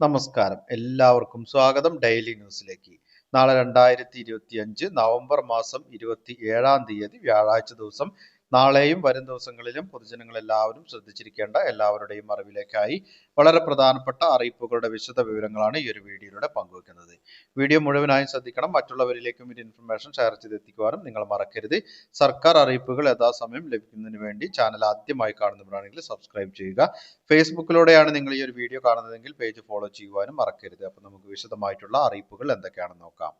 നമസ്കാരം. എല്ലാവർക്കും സ്വാഗതം ഡെയിലി ന്യൂസിലേക്ക്. നാളെ രണ്ടായിരത്തി ഇരുപത്തി അഞ്ച് നവംബർ മാസം ഇരുപത്തി ഏഴാം തീയതി വ്യാഴാഴ്ച ദിവസം നാളെയും വരും ദിവസങ്ങളിലും പൊതുജനങ്ങൾ എല്ലാവരും ശ്രദ്ധിച്ചിരിക്കേണ്ട എല്ലാവരുടെയും അറിവിലേക്കായി വളരെ പ്രധാനപ്പെട്ട അറിയിപ്പുകളുടെ വിശദ വിവരങ്ങളാണ് ഈ ഒരു വീഡിയോയിലൂടെ പങ്കുവെക്കുന്നത്. വീഡിയോ മുഴുവനായും ശ്രദ്ധിക്കണം. മറ്റുള്ളവരിലേക്കും ഈ ഇൻഫർമേഷൻ ഷെയർ ചെയ്തെത്തിക്കുവാനും നിങ്ങൾ മറക്കരുത്. സർക്കാർ അറിയിപ്പുകൾ യഥാസമയം ലഭിക്കുന്നതിന് വേണ്ടി ചാനൽ ആദ്യമായി കാണുന്നവരാണെങ്കിൽ സബ്സ്ക്രൈബ് ചെയ്യുക. ഫേസ്ബുക്കിലൂടെയാണ് നിങ്ങൾ ഈ ഒരു വീഡിയോ കാണുന്നതെങ്കിൽ പേജ് ഫോളോ ചെയ്യുവാനും മറക്കരുത്. അപ്പോൾ നമുക്ക് വിശദമായിട്ടുള്ള അറിയിപ്പുകൾ എന്തൊക്കെയാണെന്ന് നോക്കാം.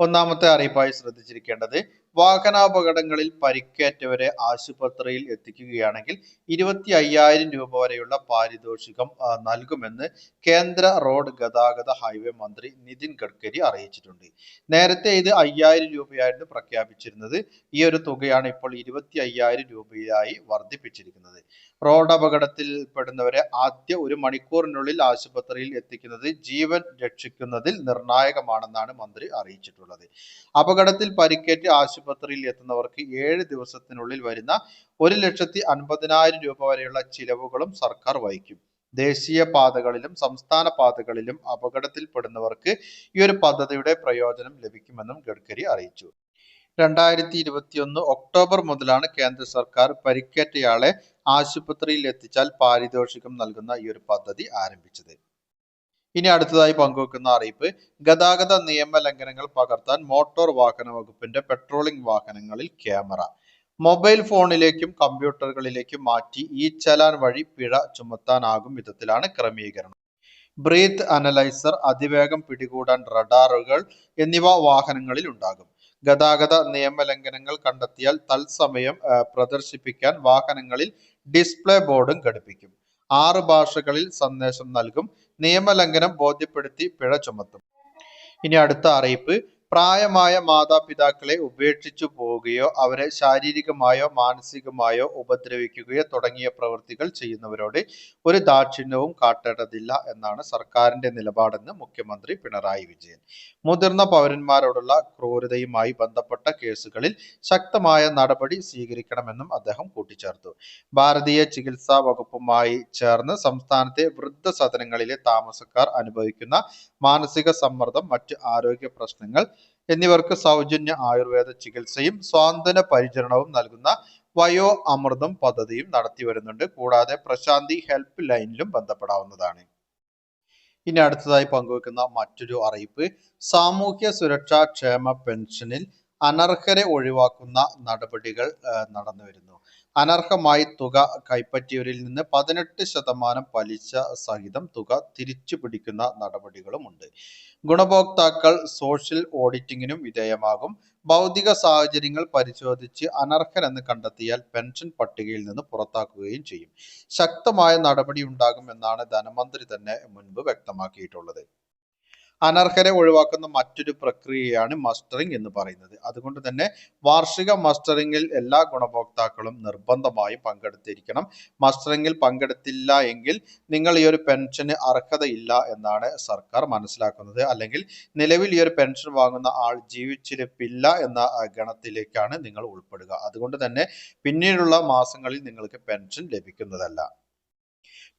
ഒന്നാമത്തെ അറിയിപ്പായി ശ്രദ്ധിച്ചിരിക്കേണ്ടത് വാഹനാപകടങ്ങളിൽ പരിക്കേറ്റവരെ ആശുപത്രിയിൽ എത്തിക്കുകയാണെങ്കിൽ ഇരുപത്തി അയ്യായിരം രൂപ വരെയുള്ള പാരിതോഷികം നൽകുമെന്ന് കേന്ദ്ര റോഡ് ഗതാഗത ഹൈവേ മന്ത്രി നിതിൻ ഗഡ്കരി അറിയിച്ചിട്ടുണ്ട്. നേരത്തെ ഇത് അയ്യായിരം രൂപയായിരുന്നു പ്രഖ്യാപിച്ചിരുന്നത്. ഈ ഒരു തുകയാണ് ഇപ്പോൾ ഇരുപത്തി അയ്യായിരം രൂപയായി വർദ്ധിപ്പിച്ചിരിക്കുന്നത്. റോഡ് അപകടത്തിൽ പെടുന്നവരെ ആദ്യ ഒരു മണിക്കൂറിനുള്ളിൽ ആശുപത്രിയിൽ എത്തിക്കുന്നത് ജീവൻ രക്ഷിക്കുന്നതിൽ നിർണായകമാണെന്നാണ് മന്ത്രി അറിയിച്ചിട്ടുള്ളത്. അപകടത്തിൽ പരിക്കേറ്റ് ആശുപത്രിയിൽ എത്തുന്നവർക്ക് ഏഴ് ദിവസത്തിനുള്ളിൽ വരുന്ന ഒരു ലക്ഷത്തി അൻപതിനായിരം രൂപ വരെയുള്ള ചിലവുകളും സർക്കാർ വഹിക്കും. ദേശീയ പാതകളിലും സംസ്ഥാന പാതകളിലും അപകടത്തിൽപ്പെടുന്നവർക്ക് ഈ ഒരു പദ്ധതിയുടെ പ്രയോജനം ലഭിക്കുമെന്നും ഗഡ്കരി അറിയിച്ചു. രണ്ടായിരത്തി ഇരുപത്തിയൊന്ന് ഒക്ടോബർ മുതലാണ് കേന്ദ്ര സർക്കാർ പരിക്കേറ്റയാളെ ആശുപത്രിയിൽ എത്തിച്ചാൽ പാരിതോഷികം നൽകുന്ന ഈ ഒരു പദ്ധതി ആരംഭിച്ചത്. ഇനി അടുത്തതായി പങ്കുവെക്കുന്ന അറിയിപ്പ് ഗതാഗത നിയമ ലംഘനങ്ങൾ പകർത്താൻ മോട്ടോർ വാഹന വകുപ്പിന്റെ പെട്രോളിംഗ് വാഹനങ്ങളിൽ ക്യാമറ. മൊബൈൽ ഫോണിലേക്കും കമ്പ്യൂട്ടറുകളിലേക്കും മാറ്റി ഈ ചലാൻ വഴി പിഴ ചുമത്താനാകും വിധത്തിലാണ് ക്രമീകരണം. ബ്രീത്ത് അനലൈസർ അതിവേഗം പിടികൂടാൻ റഡാറുകൾ എന്നിവ വാഹനങ്ങളിൽ ഉണ്ടാകും. ഗതാഗത നിയമലംഘനങ്ങൾ കണ്ടെത്തിയാൽ തത്സമയം പ്രദർശിപ്പിക്കാൻ വാഹനങ്ങളിൽ ഡിസ്പ്ലേ ബോർഡും ഘടിപ്പിക്കും. ആറ് ഭാഷകളിൽ സന്ദേശം നൽകും. നിയമലംഘനം ബോധ്യപ്പെടുത്തി പിഴ ചുമത്തും. ഇനി അടുത്ത അറിയിപ്പ്. പ്രായമായ മാതാപിതാക്കളെ ഉപേക്ഷിച്ചു പോവുകയോ അവരെ ശാരീരികമായോ മാനസികമായോ ഉപദ്രവിക്കുകയോ തുടങ്ങിയ പ്രവൃത്തികൾ ചെയ്യുന്നവരോട് ഒരു ദാക്ഷിണ്യവും കാട്ടേണ്ടതില്ല എന്നാണ് സർക്കാരിന്റെ നിലപാടെന്ന് മുഖ്യമന്ത്രി പിണറായി വിജയൻ. മുതിർന്ന പൗരന്മാരോടുള്ള ക്രൂരതയുമായി ബന്ധപ്പെട്ട കേസുകളിൽ ശക്തമായ നടപടി സ്വീകരിക്കണമെന്നും അദ്ദേഹം കൂട്ടിച്ചേർത്തു. ഭാരതീയ ചികിത്സാ വകുപ്പുമായി ചേർന്ന് സംസ്ഥാനത്തെ വൃദ്ധസദനങ്ങളിലെ താമസക്കാർ അനുഭവിക്കുന്ന മാനസിക സമ്മർദ്ദം മറ്റ് ആരോഗ്യ പ്രശ്നങ്ങൾ എന്നിവർക്ക് സൗജന്യ ആയുർവേദ ചികിത്സയും സ്വാന്തന പരിചരണവും നൽകുന്ന വയോ അമൃതം പദ്ധതിയും നടത്തി വരുന്നുണ്ട്. കൂടാതെ പ്രശാന്തി ഹെൽപ്പ് ലൈനിലും ബന്ധപ്പെടാവുന്നതാണ്. ഇനി അടുത്തതായി പങ്കുവെക്കുന്ന മറ്റൊരു അറിയിപ്പ്. സാമൂഹ്യ സുരക്ഷാ ക്ഷേമ പെൻഷനിൽ അനർഹരെ ഒഴിവാക്കുന്ന നടപടികൾ നടന്നു വരുന്നു അനർഹമായി തുക കൈപ്പറ്റിയവരിൽ നിന്ന് പതിനെട്ട് ശതമാനം പലിശ സഹിതം തുക തിരിച്ചു പിടിക്കുന്ന നടപടികളുമുണ്ട്. ഗുണഭോക്താക്കൾ സോഷ്യൽ ഓഡിറ്റിങ്ങിനും വിധേയമാകും. ഭൗതിക സാഹചര്യങ്ങൾ പരിശോധിച്ച് അനർഹരെന്ന് കണ്ടെത്തിയാൽ പെൻഷൻ പട്ടികയിൽ നിന്ന് പുറത്താക്കുകയും ചെയ്യും. ശക്തമായ നടപടി ഉണ്ടാകുമെന്നാണ് ധനമന്ത്രി തന്നെ മുൻപ് വ്യക്തമാക്കിയിട്ടുള്ളത്. അനർഹരെ ഒഴിവാക്കുന്ന മറ്റൊരു പ്രക്രിയയാണ് മസ്റ്ററിംഗ് എന്ന് പറയുന്നത്. അതുകൊണ്ട് തന്നെ വാർഷിക മസ്റ്ററിംഗിൽ എല്ലാ ഗുണഭോക്താക്കളും നിർബന്ധമായി പങ്കെടുത്തിരിക്കണം. മസ്റ്ററിംഗിൽ പങ്കെടുത്തില്ല എങ്കിൽ നിങ്ങൾ ഈ ഒരു പെൻഷന് അർഹതയില്ല എന്നാണ് സർക്കാർ മനസ്സിലാക്കുന്നത്. അല്ലെങ്കിൽ നിലവിൽ ഈ ഒരു പെൻഷൻ വാങ്ങുന്ന ആൾ ജീവിച്ചിരിപ്പില്ല എന്ന ഗണത്തിലേക്കാണ് നിങ്ങൾ ഉൾപ്പെടുക. അതുകൊണ്ട് തന്നെ പിന്നീടുള്ള മാസങ്ങളിൽ നിങ്ങൾക്ക് പെൻഷൻ ലഭിക്കുന്നതല്ല.